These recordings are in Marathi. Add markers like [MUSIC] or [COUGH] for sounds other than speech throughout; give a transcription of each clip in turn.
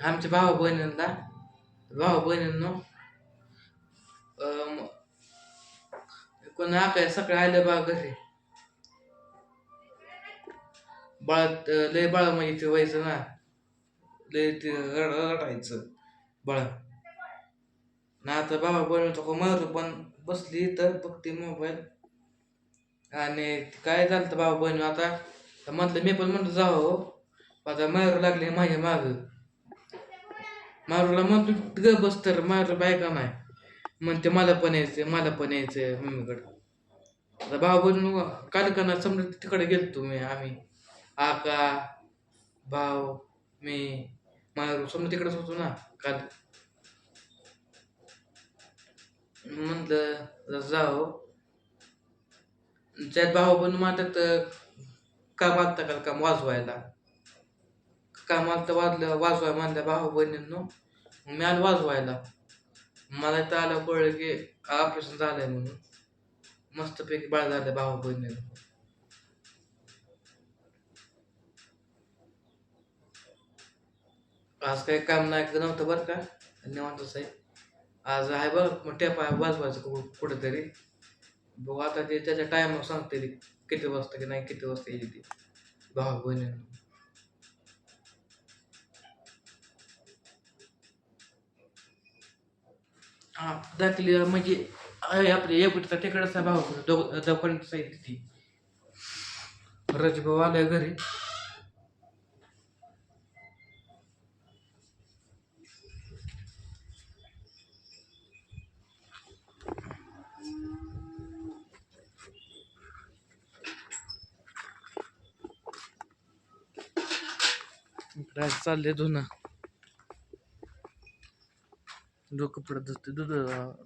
आमच्या भावा बहिणींना भावा बहिणींनो कोण आकाय सकाळी आले बा घरी. बाळात लय बाळा म्हणजे ते व्हायचं ना. लय ते रड- रडायचं बाळा. ना आता बाबा बनवतो मयूर पण बसली तर बघते मोबाईल आणि काय झालं तर बाबा बनव आता तर म्हटलं मी पण म्हणतो जावं हो. आता मयूर लागले माझ्या माग. मारूला म्हणतो ग बस तर मारू बायका नाही. म्हणते मला पण यायचंय मला पण यायचंय मम्मीकडं. आता भाऊ बनू काल का समजा तिकडे गेलतो मी आम्ही. आका भाऊ मी मारू समजा तिकडेच होतो ना काल. म्हणलं जाओ त्यात भाऊ पण म्हणतात काम आलता का काम वाजवायला? काम तर वाजलं वाजवाय म्हणल्या भाऊ बहिणींनो मी आलो वाजवायला. मला तर आलं कळलं की ऑपरेशन झालंय म्हणून. मस्तपैकी बाळ झालं भाऊ बहिणीनं आज काही काम नाही नव्हतं बरं का निवांतच आहे आज आहे बघ मग टेप आहे वाजवायचं कु- कुठेतरी. बघू आता ते त्याच्या टायमावर सांगते किती वाजता की नाही किती वाजता येईल ती. भाऊ बहिणीनं. हा दाखली म्हणजे आपले एक एवढीचा तिकडचा भाव दवाखान्यात साईड ती. रजभाऊ आलाय घरी. चालले धुना जो कपडे धुते दूध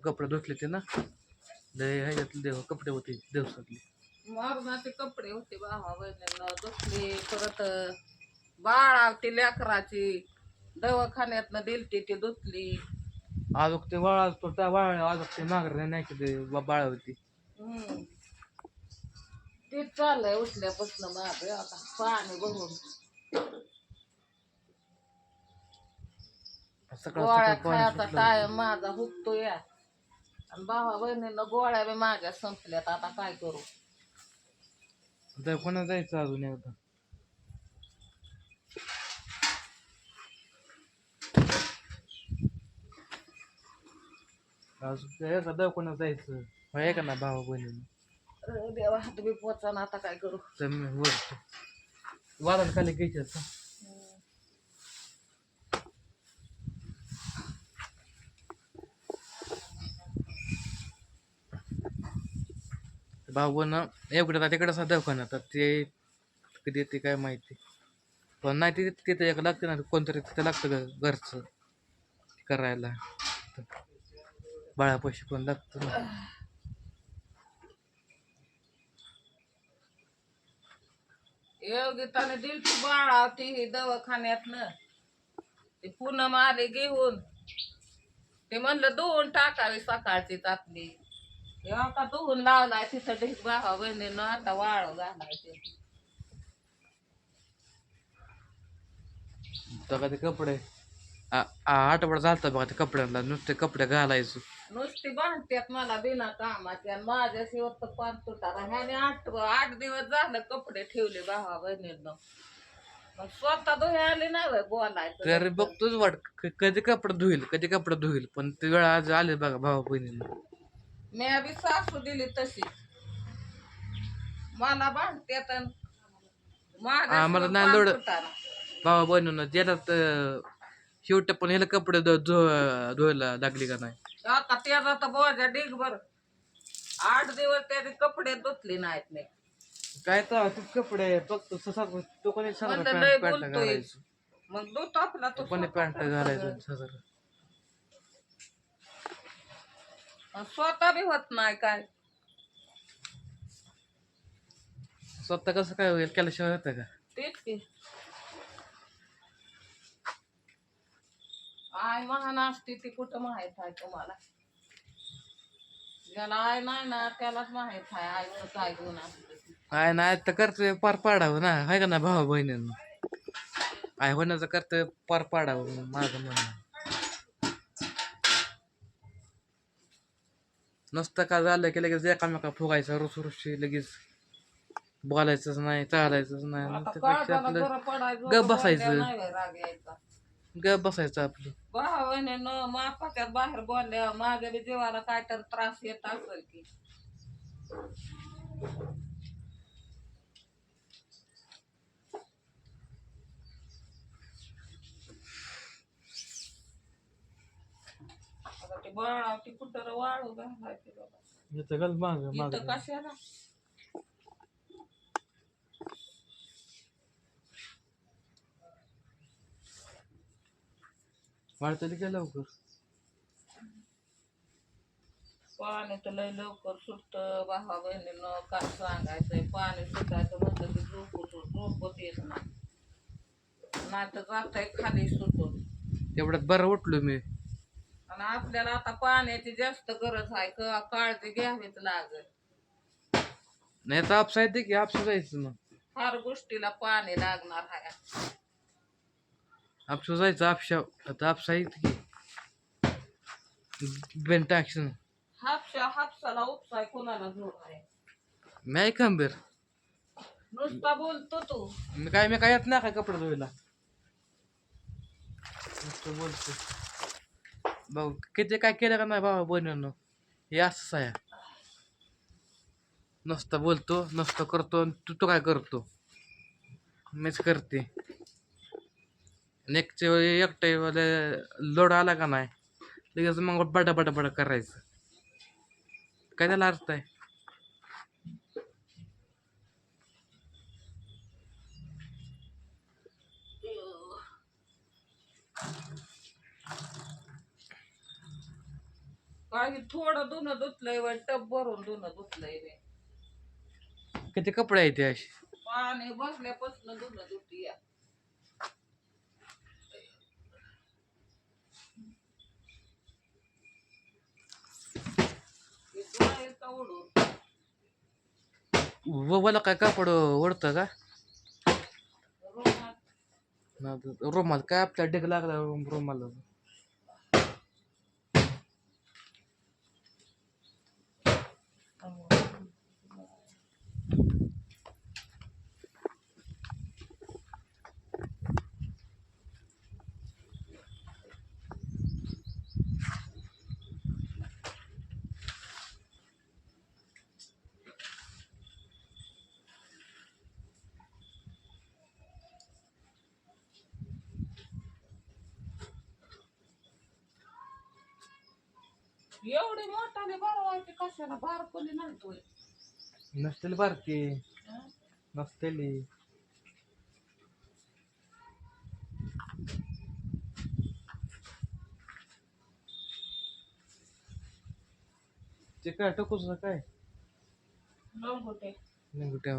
कपडे धुतले ते ना. लय ह्याच्यातले देव कपडे होते दिवसातले मारणाचे कपडे होते भावा बहिणींना दुसरी परत बाळावती लेकराची. दवाखान्यातनं दिलती ती धुतली. आज ते वाळा तो त्या वाळा आज ते नागर नाही की ते बाळ होती. हम्म. ते चाललंय उठल्यापासून माझं आता पाणी भरून सकाळ गोळ्या खायचा टाइम माझा हुकतो या आणि भावा बहिणीनं गोळ्या बी माझ्या संपल्यात आता काय करू? कोणा जायचं अजून एकदा? एका दवाखान्यात जायचं? का ना भावा बहिणी अरे देवा बी पोचा आता काय करू? तर मी वरतो वादळ खाली घ्यायचं भाऊ ना एवढं आता तिकडे दवाखाना तर ते कधी येते काय माहिती. पण नाही ते तिथं एक लागतं ना कोणतरी तिथं लागतं ग घरचं करायला. बाळापाशी पण लागतं ना. योगिताने दिलती बाळावती ही दवाखान्यातनं. ते पुन्हा मारे घेऊन. ते म्हणलं दोन टाकावी सकाळची आपली. तेव्हा का धुवून लावलाय तिथं ढीक भावा बहिणीनं आता वाळ घालायचे बघा ते कपडे आ- आ- आठवडा झालता बघा ते कपड्यांना नुसते कपडे घालायचो नुसती बांधत्यात मला बिना कामाची आणि माझ्या शिवत पाच तुटाला ह्याने आठ आठ दिवस झालं कपडे ठेवले भावा बहिणीनं मग स्वतः धुवे आले नाही होय बोलायचं तरी बघतोच वाट क- कधी कपडे धुईल कधी कपडे धुईल पण ते वेळ आज आले बघा भावा बहिणीला मी बी सासू दिली तशी मला माझ्या आम्हाला नाही लोड-. भावा बहिणीनं ज्याला शेवट पण ह्याला कपडे धुवायला लागली का नाही? आता त्याचा तर बोजा ढीगभर आठ दिवस त्याचे कपडे धुतले नाहीत मी. काय तर ते कपडे फक्त ससा तो कोणी मग धुत आपला तो तो कोणी पॅन्ट घालायचो स्वतः बी होत नाही काय. स्वतः कसं काय होईल? केल्याशिवाय होतं का? तेच की. आय महान असते ती कुठं माहीत आहे तुम्हाला? ज्याला आय नाही ना त्यालाच माहीत आहे आईचं काय गुण असतं ते. काय नाही तर करतोय पार पाडावं ना हाय का ना भावा बहिणींना? आय होण्याचं कर्तव्य पार पाडावं माझं म्हणणं. नुसतं का झालं की लगेच एकामेका फुगायचं रुस रुशी लगेच बोलायचंच नाही चालायचंच नाही. त्यापेक्षा आपलं गप बसायचं. बोलल्यावर नाही बाई राग यायचा. ग बसायचं आपलं. भावाने न मापाच्यात बाहेर बोलल्या माझ्या बी जीवाला काय तर त्रास येत असेल की. बाळा ती कुठं वाळू घालायची बाबा. इथं गल माग माग इथं कशाला? वाढतली काय लवकर. पाणी तर लय लवकर सुटत भावा बहिणीनं काय सांगायचंय? पाणी सुटायचं म्हणलं की झोपत झोपत येत नाही. नाही तर जात खाली सुटून. एवढ्यात बरं उठलो मी. आणि आपल्याला आता पाण्याची जास्त गरज आहे क- काळजी घ्यावीच लागल. नाही तर आपसा येते की आपसा जायचं मग. फार गोष्टीला पाणी लागणार आहे. आपसा जायचं आपशा आता आपसा येते की बेन टाकशील हापशा हापसाला उपसाय कोणाला जोड आहे? मी आहे खंबीर नुसता बोलतो तू. मी काय मी काय येत नाही काय कपडे धुवायला? नुसतं बोलतो भाऊ किती काय केलं का नाही बाबा बनवणं हे असंच आहे नसतं बोलतो नसतं करतो आणि तू तो काय करतो मीच करते नेक्स्ट एकटे लोड आला का नाही लगेच मग बडा बडा बडा करायचं काय त्याला अर्थ आहे काही थोडं धुणं धुतलंय व टप भरून धुणं धुतलंय रे किती कपडे आहेत ते असे? पाणी बसल्यापासून धुणं धुती या. हे धुवायचं. व काय कापड ओढतं का. ना तर रुमाल. काय आपल्या डेक लागला रुमाल एवढी मोठाने भरवायची कशाला बारकोली म्हणतोय नसतील बारकी हं? नसतेली. ते काय टकूच काय? लंगोटे. निंगुट्या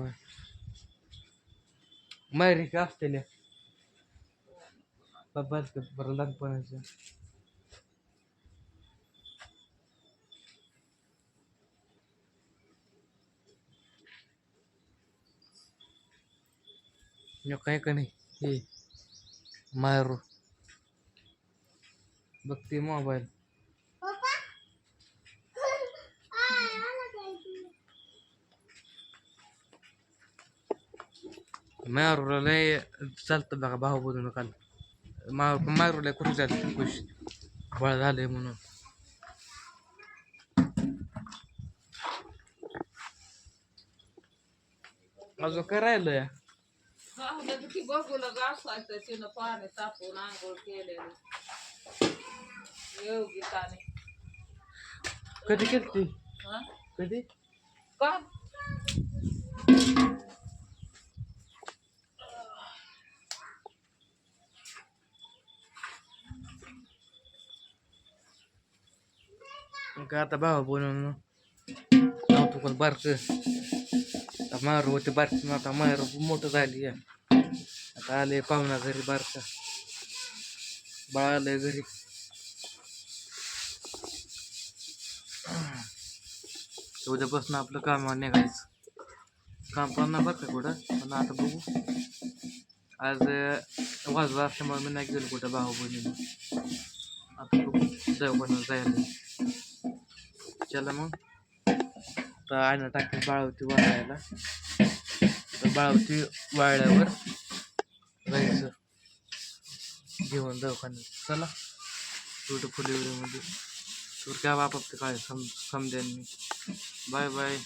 मायरी का असतेल्या बाबा बरं लहानपणाचं. यो काय का नाही हे मारू बघते मोबाईल मारूला लय चालतं बघा भाऊ बोलून काल मारू मारूला कुठे चालतं खुश बळ झालंय म्हणून अजून काय राहिलं झालं की बघूला घासायचं तिनं पाणी तापून आंघोळ केलेलं योगिताने कधी केलती हं? कधी का का आता भावा बोलून नव्हतं पण बारक मारू होते बारक आता मारू मोठं झाली आहे. आता आले पाहुणा घरी बारका. बाळ आलंय घरी. [CLEARS THROAT] उद्यापासून आपलं काम निघायचं. काम पण बरं का कुठं? पण आता बघू. आज वाजवा असल्यामुळे मी नाही गेलो कुठं भाऊ बहिणीने आता खूप दवाखान्यात जायला. चला मग. तर आयना टाकली बाळावती वाळायला तर बाळवती वाळल्यावर घेऊन दवाखान्यात. चला. ब्युटिफुल फुले मध्ये. तर काय बाप काय सम समजेन मी. Bye bye